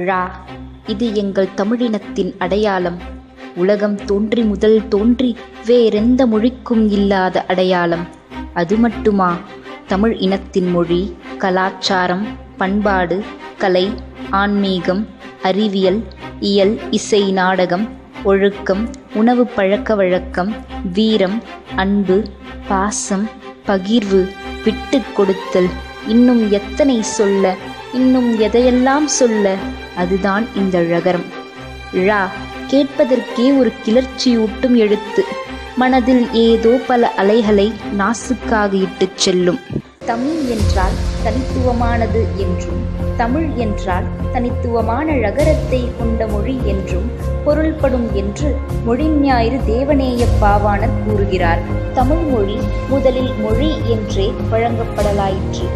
ழா இது எங்கள் தமிழினத்தின் அடையாளம். உலகம் தோன்றி முதல் தோன்றி வேறெந்த மொழிக்கும் இல்லாத அடையாளம். அது மட்டுமா? தமிழ் இனத்தின் மொழி கலாச்சாரம் பண்பாடு கலை ஆன்மீகம் அறிவியல் இயல் இசை நாடகம் ஒழுக்கம் உணவு பழக்க வழக்கம் வீரம் அன்பு பாசம் பகிர்வு விட்டு கொடுத்தல். இன்னும் எத்தனை சொல்ல? இன்னும் எதையெல்லாம் சொல்ல? அதுதான் இந்த ழகரம் ழா கேட்பதற்கே ஒரு கிளர்ச்சியூட்டும் எழுத்து. மனதில் ஏதோ பல அலைகளை நாசுக்காக இட்டுச் செல்லும். தமிழ் என்றால் தனித்துவமானது என்றும் தமிழ் என்றால் தனித்துவமான ழகரத்தை கொண்ட மொழி என்றும் பொருள்படும் என்று மொழிஞாயிறு தேவநேய பாவாணர் கூறுகிறார். தமிழ் மொழி முதலில் மொழி என்றே வழங்கப்படலாயிற்று.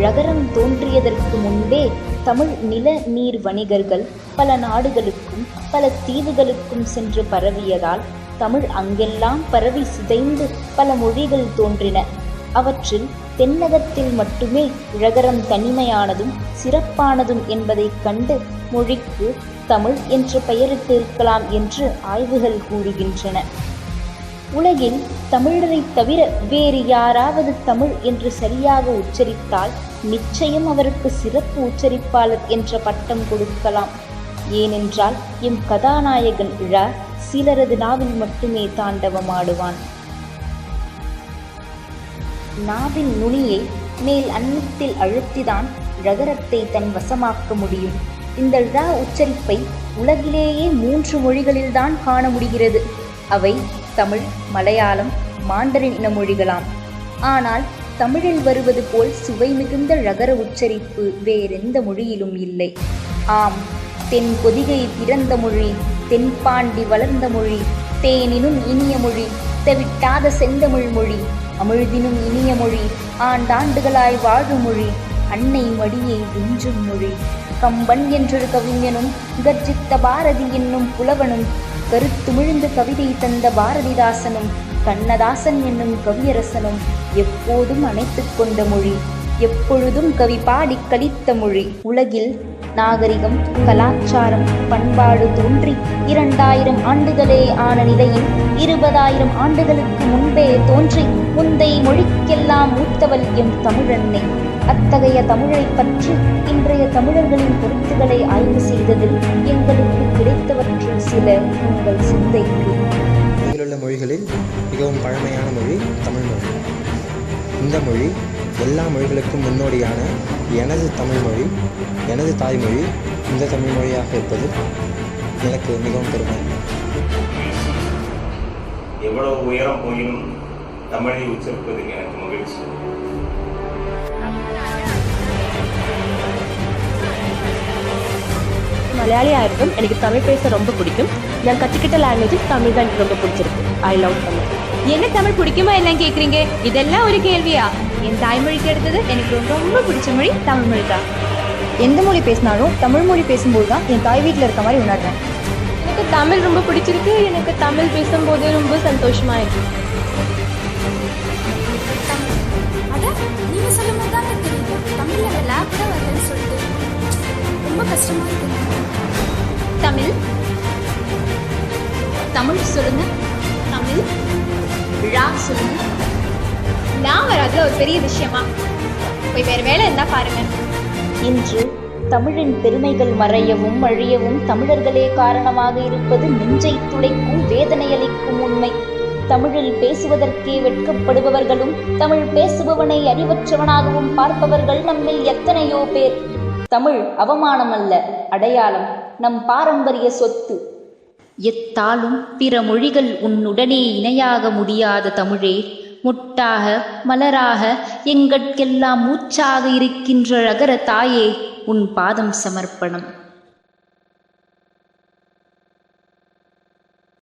ழகரம் தோன்றியதற்கு முன்பே தமிழ் நில நீர் வணிகர்கள் பல நாடுகளுக்கும் பல தீவுகளுக்கும் சென்று பரவியதால் தமிழ் அங்கெல்லாம் பரவி சிதைந்து பல மொழிகள் தோன்றின. அவற்றில் தென்னகத்தில் மட்டுமே ழகரம் தனிமையானதும் சிறப்பானதும் என்பதைக் கண்டு மொழிக்கு தமிழ் என்று பெயரிட்டிருக்கலாம் என்று ஆய்வுகள் கூறுகின்றன. உலகில் தமிழரைத் தவிர வேறு யாராவது தமிழ் என்று சரியாக உச்சரித்தால் நிச்சயம் அவருக்கு சிறப்பு உச்சரிப்பாளர் என்ற பட்டம் கொடுக்கலாம். ஏனென்றால் எம் கதாநாயகன் விழா சிலரது நாவில் மட்டுமே தாண்டவமாடுவான். நாவின் நுனியை மேல் அன்னத்தில் அழுத்திதான் ழகரத்தை தன் வசமாக்க முடியும். இந்த ழ உச்சரிப்பை உலகிலேயே மூன்று மொழிகளில்தான் காண முடிகிறது. அவை தமிழ் மலையாளம் மாண்டரின் இன மொழிகளாம். ஆனால் தமிழில் வருவது போல் சுவை மிகுந்த ழகர உச்சரிப்பு வேறெந்த மொழியிலும் இல்லை. ஆம் தென் பொதிகை பிறந்த மொழி தென்பாண்டி வளர்ந்த மொழி தேனினும் இனிய மொழி தவிட்டாத செந்தமிழ் மொழி அமிழ்தினும் இனிய மொழி ஆண்டாண்டுகளாய் வாழும் மொழி அன்னை மடியை விஞ்சும் மொழி. கம்பன் என்றொரு கவிஞனும் கர்ஜித்த பாரதி என்னும் புலவனும் கருத்துமிழ்ந்து கவிதை தந்த பாரதிதாசனும் கண்ணதாசன் என்னும் கவியரசனும் எப்போதும் அணைத்து கொண்ட மொழி எப்பொழுதும் கவி பாடிக் கலித்த மொழி. உலகில் நாகரிகம் கலாச்சாரம் பண்பாடு தோன்றி இரண்டாயிரம் ஆண்டுகளே ஆன நிலையில் இருபதாயிரம் ஆண்டுகளுக்கு முன்பே தோன்றி முந்தை மொழிக்கெல்லாம் மூத்தவள் எம் தமிழன்னை அத்தகைய தமிழைப் பற்றி இன்றைய தமிழர்களின் கருத்துக்களை ஆய்வு செய்ததில் சில உங்கள் சிந்தைக்கு உலகிலுள்ள மொழிகளில் மிகவும் பழமையான மொழி தமிழ் மொழி. இந்த மொழி எல்லா மொழிகளுக்கும் முன்னோடியான எனது தமிழ் மொழி எனது தாய்மொழி இந்த தமிழ் மொழியாக இருப்பது எனக்கு மிகவும் பெருமை. எவ்வளவு உயரம் போயினும் தமிழை உச்சரிப்பதில் எனக்கு மகிழ்ச்சி. மலையாளியாயிருக்கும் எனக்கு தமிழ் பேச ரொம்ப பிடிக்கும். நான் கற்றுக்கிட்ட லாங்குவேஜ் தமிழ் தான் எனக்கு ரொம்ப பிடிச்சிருக்கு. I love Tamil. என்ன தமிழ் பிடிக்குமா எல்லாம் கேக்குறீங்க? இதெல்லாம் ஒரு கேள்வியா? என் தாய்மொழிக்கு எடுத்தது எனக்கு ரொம்ப ரொம்ப பிடிச்ச மொழி தமிழ் மொழி தான். எந்த மொழி பேசினாலும் தமிழ் மொழி பேசும்போது தான் என் தாய் வீட்டில் இருக்க மாதிரி உணர்றேன். எனக்கு தமிழ் ரொம்ப பிடிச்சிருக்கு. எனக்கு தமிழ் பேசும்போது ரொம்ப சந்தோஷமா இருக்கு. அட நீங்க கஷ்டமா. இருக்கு தமிழ்? தமிழ் சொல்லுங்க. தமிழ்? ழா சொல்லுங்க. நான் வராதுல ஒரு பெரிய விஷயமா? போய் வேற வேலை இருந்தா பாருங்க. இன்று தமிழின் பெருமைகள் மறையவும் அழியவும் தமிழர்களே காரணமாக இருப்பது நெஞ்சை துளைக்கும் வேதனையளிக்கும் உண்மை. தமிழில் பேசுவதற்கே வெட்கப்படுபவர்களும் தமிழ் பேசுபவனை அறிவற்றவனாகவும் பார்ப்பவர்கள் நம்மில் எத்தனையோ பேர். தமிழ் அவமானம் அல்ல அடையாளம் நம் பாரம்பரிய சொத்து. எத்தாலும் பிற மொழிகள் உன்னுடனே இணையாக முடியாத தமிழே முட்டாக மலராக எங்கட்கெல்லாம் மூச்சாக இருக்கின்ற அகர தாயே உன் பாதம் சமர்ப்பணம்.